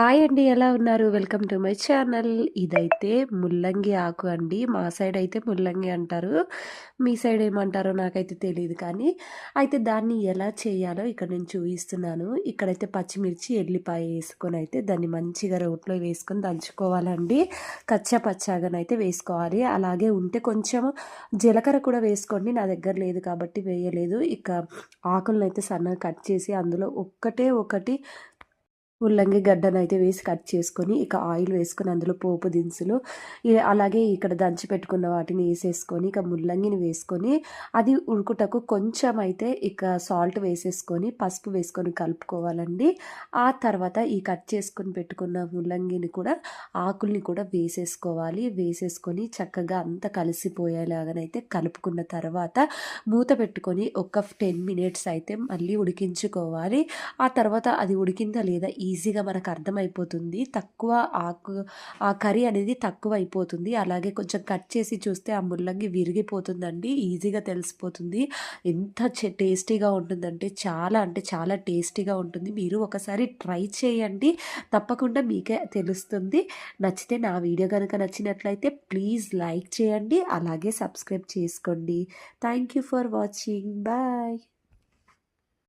Hi అండి ఎలా ఉన్నారు? Welcome to my channel. ఇదైతే ముల్లంగి ఆకు అండి. మా సైడ్ అయితే ముల్లంగి అంటారు. మీ సైడ్ ఏమంటారో నాకైతే తెలియదు కానీ అయితే దాన్ని ఎలా చేయాలో ఇక్కడ నేను చూపిస్తున్నాను. ఇక్కడైతే పచ్చిమిర్చి ఎల్లిపాయ వేసుకొని అయితే దాన్ని మంచిగా రోట్లో వేసుకొని దంచుకోవాలండి. కచ్చా పచ్చాగానైతే వేసుకోవాలి. అలాగే ఉంటే కొంచెం జీలకర్ర కూడా వేసుకోండి. నా దగ్గర లేదు కాబట్టి వేయలేదు. ఇక ఆకులను అయితే సన్నగా కట్ చేసి అందులో ఒక్కటే ఒకటి ముల్లంగి గడ్డను అయితే వేసి కట్ చేసుకొని ఇక ఆయిల్ వేసుకొని అందులో పోపు దినుసులు అలాగే ఇక్కడ దంచి పెట్టుకున్న వాటిని వేసేసుకొని ఇక ముల్లంగిని వేసుకొని అది ఉడుకుటకు కొంచెం అయితే ఇక సాల్ట్ వేసేసుకొని పసుపు వేసుకొని కలుపుకోవాలండి. ఆ తర్వాత ఈ కట్ చేసుకొని పెట్టుకున్న ముల్లంగిని కూడా ఆకుల్ని కూడా వేసేసుకోవాలి. వేసేసుకొని చక్కగా అంతా కలిసిపోయేలాగానైతే కలుపుకున్న తర్వాత మూత పెట్టుకొని ఒక టెన్ మినిట్స్ అయితే మళ్ళీ ఉడికించుకోవాలి. ఆ తర్వాత అది ఉడికిందా లేదా ఈ ఈజీగా మనకు అర్థమైపోతుంది. తక్కువ ఆకు ఆ కర్రీ అనేది తక్కువ అయిపోతుంది అలాగే కొంచెం కట్ చేసి చూస్తే ఆ ముల్లంగి విరిగిపోతుందండి. ఈజీగా తెలిసిపోతుంది. ఎంత టేస్టీగా ఉంటుందంటే చాలా అంటే చాలా టేస్టీగా ఉంటుంది. మీరు ఒకసారి ట్రై చేయండి. తప్పకుండా మీకే తెలుస్తుంది. నచ్చితే నా వీడియో కనుక నచ్చినట్లయితే ప్లీజ్ లైక్ చేయండి. అలాగే సబ్స్క్రైబ్ చేసుకోండి. Thank you for watching. Bye.